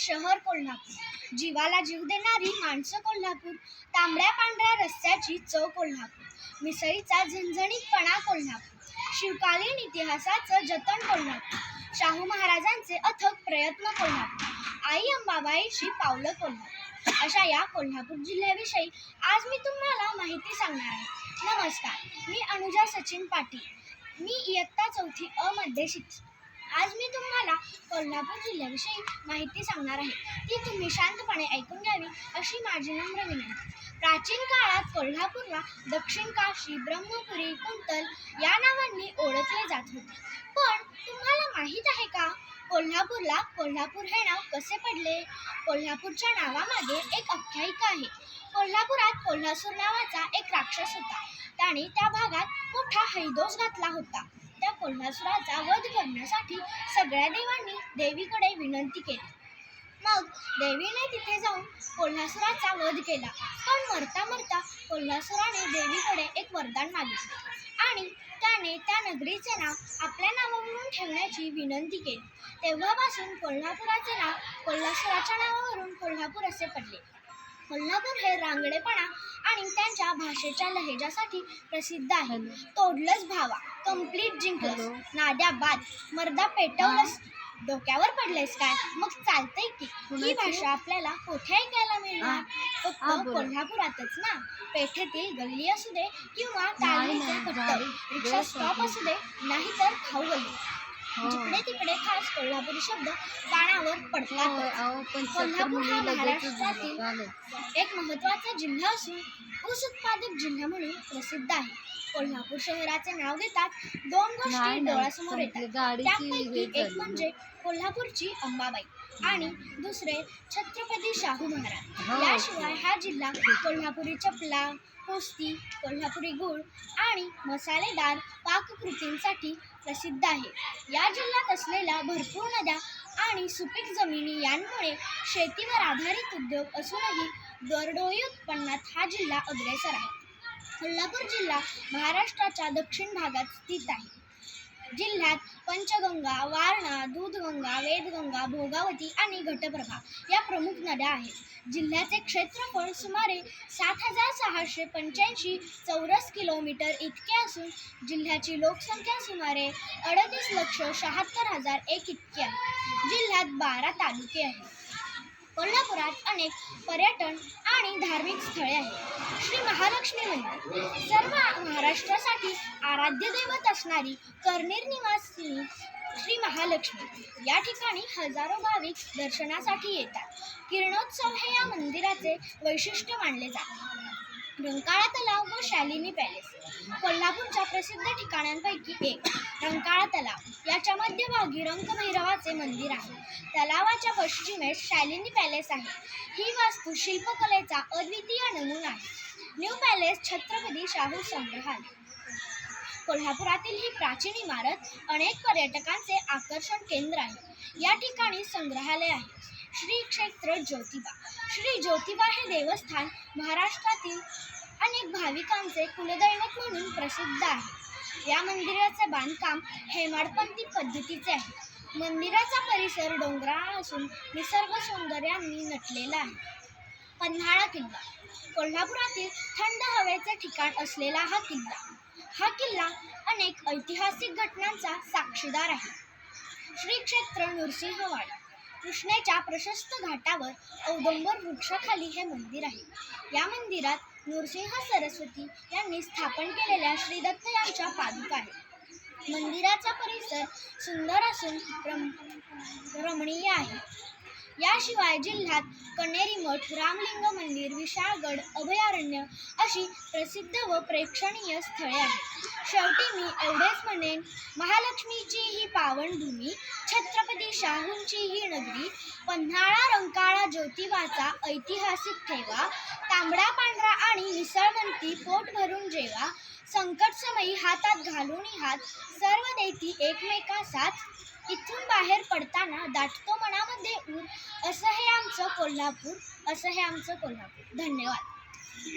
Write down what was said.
शहर कोल्हापूर. जीवाला जीव देणारी माणसं कोल्हापूर. तांबड्या पांढऱ्या रस्त्याची चव कोल्हापूर. मिसळीचा झणझणीतपणा कोल्हापूर. शिवकालीन इतिहासाचं जतन कोल्हापूर. शाहू महाराजांचे अथक प्रयत्न कोल्हापूर. आई अंबाबाईची पावलं कोल्हापूर. अशा या कोल्हापूर जिल्ह्याविषयी आज मी तुम्हाला माहिती सांगणार आहे. नमस्कार मी अनुजा सचिन पाटील. मी इयत्ता चौथी अ मध्ये शिक आज मी तुम्हाला कोल्हापूर जिल्ह्याविषयी माहिती सांगणार आहे. ती तुम्ही शांतपणे ऐकून घ्यावी अशी माझी नम्र विनंती. प्राचीन काळात कोल्हापूरला दक्षिण काशी ब्रह्मपुरी कुंतल या नावांनी ओळखले जात होते. पण तुम्हाला माहीत आहे का कोल्हापूरला कोल्हापूर हे नाव कसे पडले? कोल्हापूरच्या नावामागे एक आख्यायिका आहे. कोल्हापुरात कोल्हासूर नावाचा एक राक्षस होता. त्याने त्या भागात मोठा हैदोस घातला होता. कोल्हासुराचा वध करण्यासाठी सगळ्या देवांनी देवीकडे विनंती केली. मग देवीने तिथे जाऊन कोल्हासुराचा वध केला. पण मरता मरता कोल्हासुराने देवीकडे एक वरदान मागितले आणि त्याने त्या नगरीचे नाव आपल्या नावावरून ठेवण्याची विनंती केली. तेव्हापासून कोल्हापुराचे नाव कोल्हासुराच्या नावावरून कोल्हापूर असे पडले. कोल्हापूर हे रांगडेपणा आणि त्यांच्या भाषेच्या लहेजासाठी प्रसिद्ध आहे तोडलंच भावा कंप्लीट जिंकलंस. नाद्या बाद मर्दा पेटवलंस. डोक्यावर पडलेस काय? मग चालतंय की. ही भाषा आपल्याला कुठे ऐकायला मिळणार? फक्त कोल्हापुरातच ना? पेठेतील गल्ली असू दे किंवा तालमीचे रिक्षा स्टॉप असू दे नाहीतर खाऊ गल्ली जिकडे तिकडे खास कोल्हापुरी शब्द कानावर पडतात. कोल्हापूर हा महाराष्ट्रातील एक महत्त्वाचा जिल्हा असून ऊस उत्पादक जिल्हा म्हणून प्रसिद्ध आहे. कोल्हापूर शहराचे नाव घेतात दोन गोष्टी डोळ्यासमोर येतात. त्यापैकी एक म्हणजे कोल्हापूरची अंबाबाई आणि दुसरे छत्रपती शाहू महाराज. याशिवाय हा जिल्हा कोल्हापुरी चपला कुस्ती कोल्हापुरी गुळ आणि मसालेदार पाककृतींसाठी प्रसिद्ध आहे. या जिल्ह्यात असलेल्या भरपूर नद्या आणि सुपीक जमिनी यांमुळे शेतीवर आधारित उद्योग असूनही दरडोई उत्पन्नात हा जिल्हा अग्रेसर आहे. कोल्हापूर जिल्हा महाराष्ट्राच्या दक्षिण भागात स्थित आहे. जिल्ह्यात पंचगंगा वारणा दूधगंगा वेदगंगा भोगावती आणि घटप्रभा या प्रमुख नद्या आहेत. जिल्ह्याचे क्षेत्रफळ सुमारे सात हजार सहाशे पंच्याऐंशी चौरस किलोमीटर इतके असून जिल्ह्याची लोकसंख्या सुमारे अडतीस लक्ष शहात्तर हजार एक इतकी आहे. जिल्ह्यात बारा तालुके आहेत. कोल्हापुरात अनेक पर्यटन आणि धार्मिक स्थळे आहेत. श्री महालक्ष्मी मंदिर. सर्व महाराष्ट्रासाठी आराध्य दैवत असणारी करनेर निवासिनी श्री महालक्ष्मी. या ठिकाणी हजारो भाविक दर्शनासाठी येतात. किरणोत्सव हे या मंदिराचे वैशिष्ट्य मानले जाते. रंकाळा तलाव व शालिनी पॅलेस. कोल्हापूरच्या प्रसिद्ध ठिकाणांपैकी एक. रंकाळा तलाव. याच्या मंदिर आहे. तलावाच्या पश्चिमेस शालिनी पॅलेस आहे. ही वास्तू शिल्पकलेचा अद्वितीय नमुना आहे. न्यू पॅलेस छत्रपती शाहू संग्रहालय. कोल्हापुरातील ही प्राचीन इमारत अनेक पर्यटकांचे आकर्षण केंद्र आहे. या ठिकाणी संग्रहालय आहे. श्री क्षेत्र ज्योतिबा. श्री ज्योतिबा हे देवस्थान महाराष्ट्रातील अनेक भाविकांचे कुलदैवत म्हणून प्रसिद्ध आहे. या मंदिराचे बांधकाम हेमाडपंथी पद्धतीचे आहे. मंदिराचा परिसर डोंगराळ असून निसर्ग सौंदर्यांनी नटलेला आहे. पन्हाळा किल्ला. कोल्हापुरातील थंड हवेचे ठिकाण असलेला हा किल्ला. हा किल्ला अनेक ऐतिहासिक घटनांचा साक्षीदार आहे. श्री क्षेत्र नृसिंहवाडी. कृष्णेच्या प्रशस्त घाटावर औदंबर वृक्षाखाली हे मंदिर आहे. या मंदिरात नृसिंह सरस्वती यांनी स्थापन केलेल्या श्री दत्त यांच्या पादुका आहेत. मंदिराचा परिसर सुंदर असून रम रमणीय आहे. याशिवाय जिल्ह्यात कण्हेरी मठ रामलिंग मंदिर विशाळगड अभयारण्य अशी प्रसिद्ध व प्रेक्षणीय स्थळे आहेत. शेवटी मी एवढेच म्हणेन महालक्ष्मीची ही पावनभूमी छत्रपती शाहूंची ही नगरी पन्हाळा रंकाळा ज्योतिबाचा ऐतिहासिक ठेवा तांबडा पांढरा आणि मिसळवंती पोट भरून जेवा संकटसमयी हातात घालून हात सर्व देती एकमेका साथ इथून बाहेर पडताना दाटतो मनामध्ये ऊर असं हे आमचं कोल्हापूर असं हे आमचं कोल्हापूर. धन्यवाद.